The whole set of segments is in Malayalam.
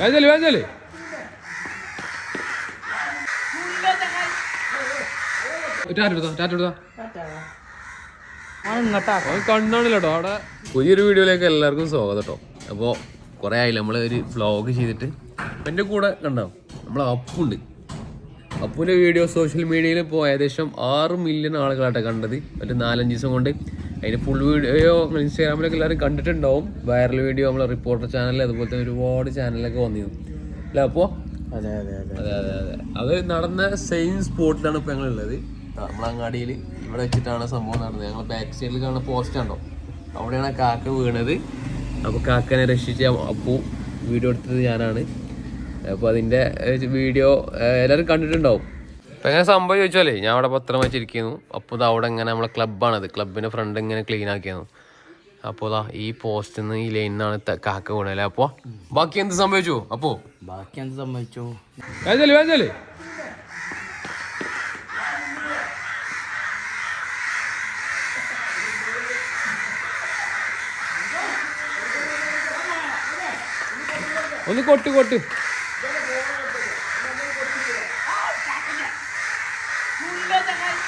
വേഗം വേഗം ടാറ്റെടുത്തോ ടാറ്റെടുത്തോ കണ്ണാണല്ലോ കേട്ടോ അവിടെ. പുതിയൊരു വീഡിയോയിലേക്ക് എല്ലാവർക്കും സ്വാഗതം കേട്ടോ. അപ്പോൾ കുറേ ആയില്ല നമ്മൾ ഒരു വ്ളോഗ് ചെയ്തിട്ട്. എന്റെ കൂടെ കണ്ടോ നമ്മളെ അപ്പുണ്ട്. അപ്പുവിന്റെ വീഡിയോ സോഷ്യൽ മീഡിയയിൽ ഇപ്പോൾ ഏകദേശം ആറ് മില്യൺ ആളുകളാട്ടെ കണ്ടത്. ഒരു നാലഞ്ച് ദിവസം കൊണ്ട്. അതിന് ഫുൾ വീഡിയോ ഇൻസ്റ്റാഗ്രാമിലൊക്കെ എല്ലാവരും കണ്ടിട്ടുണ്ടാവും. വൈറൽ വീഡിയോ നമ്മളെ റിപ്പോർട്ടർ ചാനൽ അതുപോലെ തന്നെ ഒരുപാട് ചാനലൊക്കെ വന്നിരുന്നു. അല്ല അപ്പോൾ അതെ അതെ അതെ. അതെ അതെ അതെ. നടന്ന സെയിം സ്പോട്ടിലാണ് ഇപ്പൊ ഞങ്ങൾ ഉള്ളത് നമ്മളങ്ങാടിയിൽ ഇവിടെ വെച്ചിട്ടാണ് സംഭവം നടന്നത്. ഞങ്ങൾ ബാക്ക് സൈഡിൽ കാണുന്ന പോസ്റ്റ് ഉണ്ടോ അവിടെയാണ് കാക്ക വീണത്. അപ്പോൾ കാക്കനെ രക്ഷിച്ച അപ്പു വീഡിയോ എടുത്തത് ഞാനാണ്. അപ്പോൾ അതിന്റെ വീഡിയോ എല്ലാവരും കണ്ടിട്ടുണ്ടാവും. ഇപ്പം എങ്ങനെ സംഭവം ചോദിച്ചാലേ ഞാൻ അവിടെ പത്രം വെച്ചിരിക്കുന്നു അപ്പോൾ അവിടെ ഇങ്ങനെ നമ്മളെ ക്ലബ്ബാണത്. ക്ലബിന്റെ ഫ്രണ്ട് ഇങ്ങനെ ക്ലീൻ ആക്കിയാണ് അപ്പോൾ ദാ ഈ പോസ്റ്റിൽ നിന്ന് ഈ ലൈനിൽ നിന്നാണ് കാക്ക വീണല്ലേ അപ്പോൾ ബാക്കി എന്ത് സംഭവിച്ചു? അപ്പോൾ ബാക്കി എന്ത് സംഭവിച്ചു? വേഗം വേഗം ഒന്ന് കൊട്ട് കൊട്ട്. Build the house.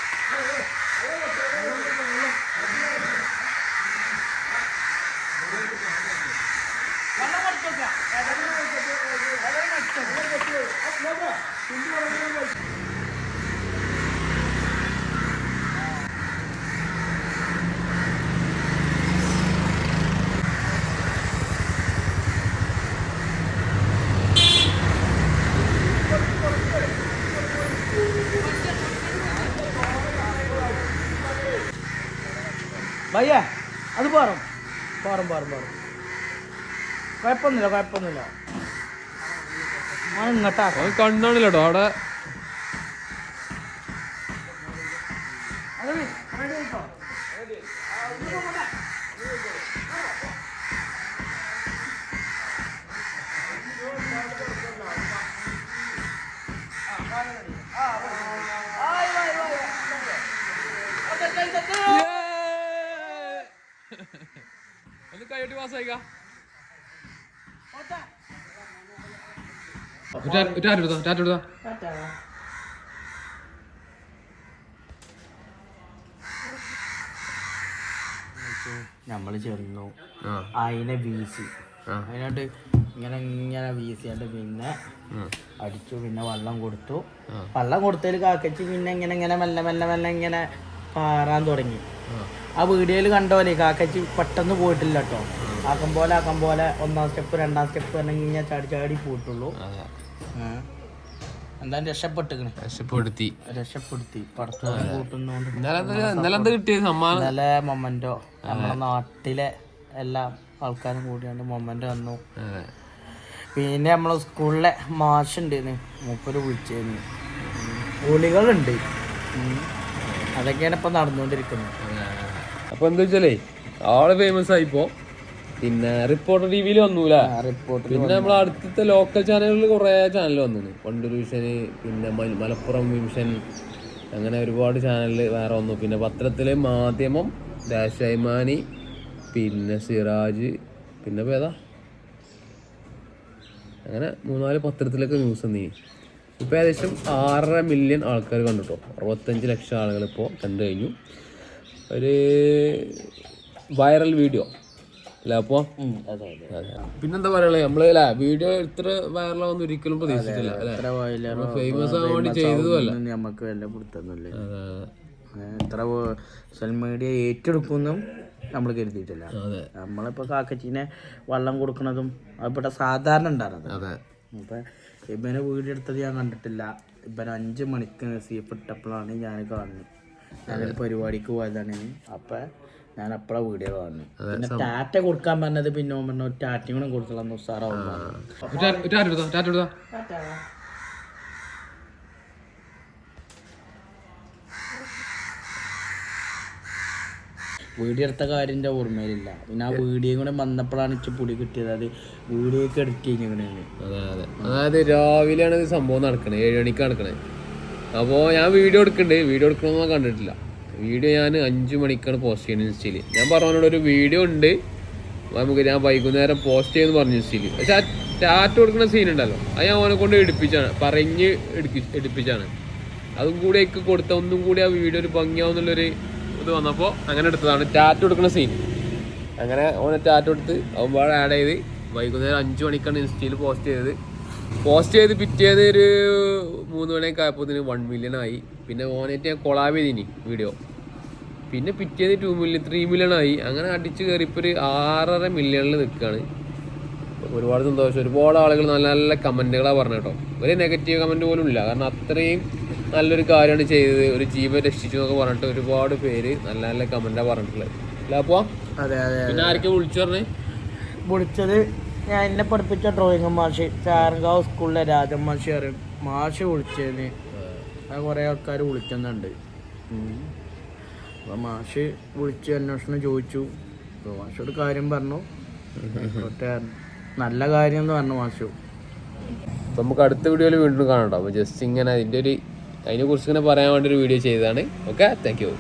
ഭയ്യ അത് പാറും പാറും പാറും പാറും കുഴപ്പമൊന്നുമില്ല കുഴപ്പമൊന്നുമില്ല ഞാൻ ഇങ്ങോട്ടാ അവൻ കണ്ണാണല്ലോ കേട്ടോ അവിടെ ഒന്ന് പാസ്സായിക്ക നമ്മൾ ചെന്നു. അതിനെ വീശി. അതിനായിട്ട് ഇങ്ങനെ ഇങ്ങനെ വീശിയാണ്ട് പിന്നെ അടിച്ചു പിന്നെ വെള്ളം കൊടുത്തു. വള്ളം കൊടുത്തതിൽ കാക്കച്ചി പിന്നെ ഇങ്ങനെ ഇങ്ങനെ മെല്ലെ മെല്ലെ മെല്ലെ ഇങ്ങനെ പാറാൻ തുടങ്ങി. ആ. ആ വീഡിയോയിൽ കണ്ടോലെ കാക്കച്ചി പെട്ടെന്ന് പോയിട്ടില്ല കേട്ടോ ആക്കം പോലെ ആക്കം പോലെ ഒന്നാം സ്റ്റെപ്പ് രണ്ടാം സ്റ്റെപ്പ് തന്നെ കഴിഞ്ഞാൽ ചാടി ചാടി പോയിട്ടുള്ളൂ. അതെ. എന്തായാലും രക്ഷപ്പെട്ടിക്കണ്. രക്ഷപ്പെടുത്തി. രക്ഷപ്പെടുത്തി. കിട്ടിയത്? സമ്മാനം? ഇന്നലെ മൊമന്റോ. നമ്മുടെ നാട്ടിലെ എല്ലാ ആൾക്കാരും കൂടിയാണ് മൊമന്റോ വന്നു. പിന്നെ നമ്മളെ സ്കൂളിലെ മാഷ് ഉണ്ടായിരുന്നു മൂപ്പര് വിളിച്ചിരുന്നു ഗുളികളുണ്ട്. അതൊക്കെയാണ് ഇപ്പൊ നടന്നുകൊണ്ടിരിക്കുന്നത് അപ്പൊ എന്താ വെച്ചാലേ ആൾ ഫേമസ് ആയിപ്പോ പിന്നെ റിപ്പോർട്ടർ ടി വിയിൽ വന്നൂല പിന്നെ നമ്മൾ അടുത്തത്തെ ലോക്കൽ ചാനലുകളിൽ കുറേ ചാനൽ വന്നിന്. പണ്ടൂർ വിഷന് പിന്നെ മലപ്പുറം വിഷൻ അങ്ങനെ ഒരുപാട് ചാനലിൽ വേറെ വന്നു. പിന്നെ പത്രത്തിലെ മാധ്യമം ദാശൈമാനി പിന്നെ സിറാജ് പിന്നെ ഏതാ? അങ്ങനെ മൂന്നാൽ പത്രത്തിലൊക്കെ ന്യൂസ് വന്നീ. ഇപ്പം ഏകദേശം ആറര മില്യൺ ആൾക്കാർ കണ്ടിട്ടോ. അറുപത്തഞ്ച് ലക്ഷം ആളുകൾ ഇപ്പോൾ കണ്ടു കഴിഞ്ഞു. ഒരു വൈറൽ വീഡിയോ അല്ല പിന്നെന്താ പറയാ നമ്മൾ അല്ല വീഡിയോ ഇത്ര വൈറലാവുന്ന ഒരിക്കലും പ്രതീക്ഷിച്ചില്ല ഫേമസ് ആവാൻ വേണ്ടി ചെയ്തതുമല്ല നമുക്ക് വല്ല പിടുത്തൊന്നുമില്ല അതെ എത്ര സോഷ്യൽ മീഡിയ ഏറ്റെടുക്കുമെന്നും നമ്മൾ കരുതിയിട്ടില്ല. നമ്മളിപ്പോൾ കാക്കച്ചീനെ വള്ളം കൊടുക്കുന്നതും അതിപ്പോട്ടെ സാധാരണ ഉണ്ടാകുന്നത് അതെ. അപ്പം ഇവനെ വീടെടുത്തത് ഞാൻ കണ്ടിട്ടില്ല. ഇവൻ അഞ്ച് മണിക്ക് സീഫ് ഇട്ടപ്പോഴാണ് ഞാൻ കാണുന്നത്. ഞാനൊരു പരിപാടിക്ക് പോയതാണ്. അപ്പം ഞാൻ അപ്പഴാ വീഡിയോ പറഞ്ഞു പിന്നെ ടാറ്റ കൊടുക്കാൻ പറഞ്ഞത് പിന്നെ ഓൻ പറഞ്ഞു ടാറ്റയും കൂടെ കൊടുക്കണം ഉസാറാവും വീഡിയോ എടുത്ത കാര്യം എന്റെ ഓർമ്മയിലില്ല. പിന്നെ ആ വീഡിയോ കൂടെ വന്നപ്പോഴാണ് ഇച്ച് പൊടി കിട്ടിയത്. അത് വീഡിയോ ഒക്കെ എഡിറ്റ് ചെയ്യുന്നതാണ് അതെ അതെ. അതായത് രാവിലെയാണ് ഇത് സംഭവം നടക്കണേ ഏഴ് മണിക്ക് നടക്കണേ. അപ്പോൾ ഞാൻ വീഡിയോ എടുക്കണ്ടേ. വീഡിയോ എടുക്കണമെന്ന് കണ്ടിട്ടില്ല. വീഡിയോ ഞാൻ അഞ്ച് മണിക്കാണ് പോസ്റ്റ് ചെയ്യുന്നത് ഇൻസ്റ്റയിൽ. ഞാൻ പറഞ്ഞോട് ഒരു വീഡിയോ ഉണ്ട്. നമുക്ക് ഞാൻ വൈകുന്നേരം പോസ്റ്റ് ചെയ്യുന്നു പറഞ്ഞു ഇൻസ്റ്റയിൽ. പക്ഷെ ആ ചാറ്റ് കൊടുക്കുന്ന സീൻ ഉണ്ടല്ലോ. അത് ഞാൻ ഓനെ കൊണ്ട് എടുപ്പിച്ചാണ്. പറഞ്ഞ് എടുക്കി എടുപ്പിച്ചാണ്. അതും കൂടി ഒക്കെ കൊടുത്ത ഒന്നും കൂടി ആ വീഡിയോ ഒരു ഭംഗിയാവുന്നുള്ളൊരു ഇത് വന്നപ്പോൾ അങ്ങനെ എടുത്തതാണ് ചാറ്റ് കൊടുക്കുന്ന സീൻ അങ്ങനെ ഓനെ ചാറ്റ് കൊടുത്ത് അവൻ ആഡ് ചെയ്ത് വൈകുന്നേരം അഞ്ച് മണിക്കാണ് ഇൻസ്റ്റയിൽ പോസ്റ്റ് ചെയ്തത്. പോസ്റ്റ് ചെയ്ത് പിറ്റേന്ന് ഒരു മൂന്ന് മണിയൊക്കെ ആയപ്പോൾ വൺ മില്യൺ ആയി. പിന്നെ ഓനായിട്ട് ഞാൻ കൊളാബ് ചെയ്തിനി വീഡിയോ പിന്നെ പിറ്റേന്ന് ടു മില്യൺ ത്രീ മില്യൺ ആയി. അങ്ങനെ അടിച്ച് കയറി ഇപ്പോൾ ഒരു ആറര മില്യണിൽ നിൽക്കുകയാണ് ഒരുപാട് സന്തോഷം. ഒരുപാട് ആളുകൾ നല്ല നല്ല കമന്റുകളാണ് പറഞ്ഞത് കേട്ടോ. ഒരു നെഗറ്റീവ് കമന്റ് പോലും ഇല്ല. കാരണം അത്രയും നല്ലൊരു കാര്യമാണ് ചെയ്തത്. ഒരു ജീവൻ രക്ഷിച്ചു എന്നൊക്കെ പറഞ്ഞിട്ട് ഒരുപാട് പേര് നല്ല നല്ല കമന്റാണ് പറഞ്ഞിട്ടുള്ളത്. അല്ല അപ്പോൾ അതെ അതെ പിന്നെ ആരൊക്കെ വിളിച്ചു പറഞ്ഞേ? വിളിച്ചത് ഞാൻ എന്നെ പഠിപ്പിച്ച ഡ്രോയിങ് മാഷി ചാരങ്കാവ് സ്കൂളിലെ രാജൻ മാഷി പറയും. മാഷി വിളിച്ചതിന് അത് കുറേ ആൾക്കാർ വിളിക്കുന്നുണ്ട്. അപ്പോൾ മാഷി വിളിച്ച് അന്വേഷണം ചോദിച്ചു. അപ്പോൾ മാഷോട് കാര്യം പറഞ്ഞു. നല്ല കാര്യം എന്ന് പറഞ്ഞു മാഷു. നമുക്ക് അടുത്ത വീഡിയോയിൽ വീണ്ടും കാണാം അപ്പോൾ ജസ്റ്റ് ഇങ്ങനെ അതിന്റെ ഒരു അതിനെക്കുറിച്ച് ഇങ്ങനെ പറയാൻ വേണ്ടി ഒരു വീഡിയോ ചെയ്തതാണ്. Okay thank you